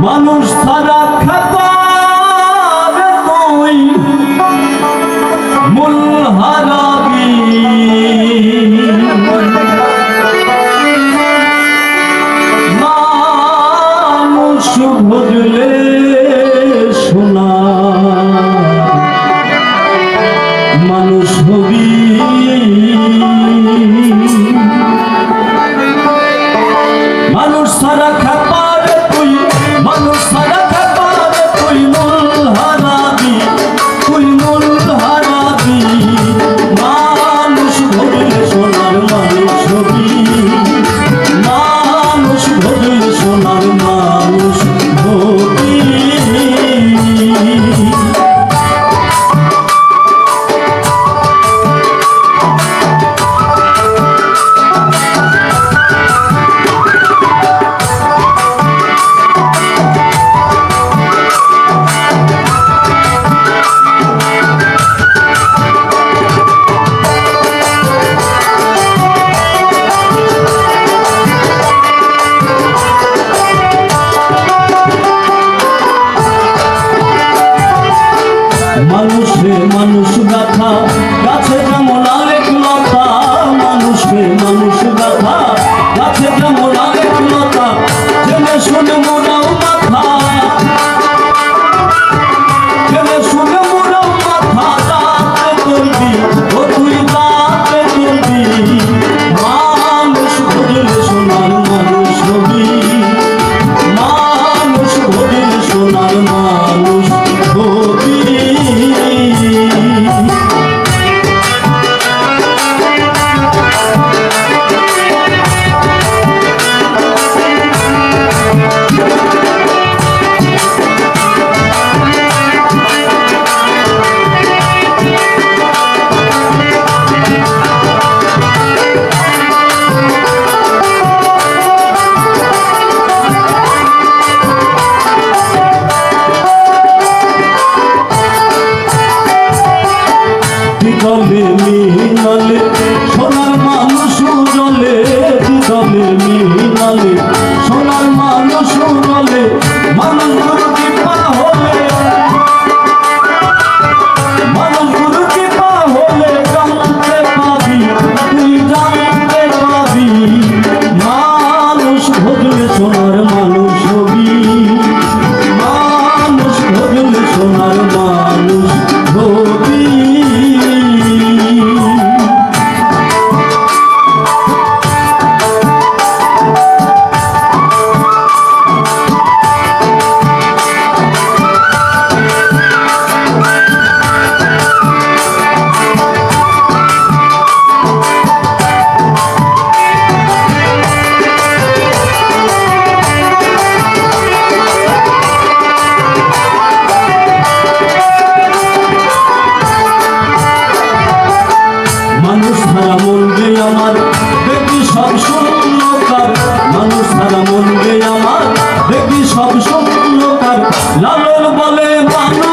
মানুষ ছাড়া খাতার তুই মূল হারাবি মানুষ বুঝলে শোনা manuspara. মানুষ রে মানুষ গাথা গাছে যেমন আরেক লতা। মানুষ রে মানুষ গাথা গাছে যেমন দলে মিনালে সোনার মানুষ জলে দলে মিনালে সোনার মানুষ জলে আমার। দেখি সব শূন্যকার মানুষ সারা মন আমার। দেখি সব শূন্যকার লালন বলে মানুষ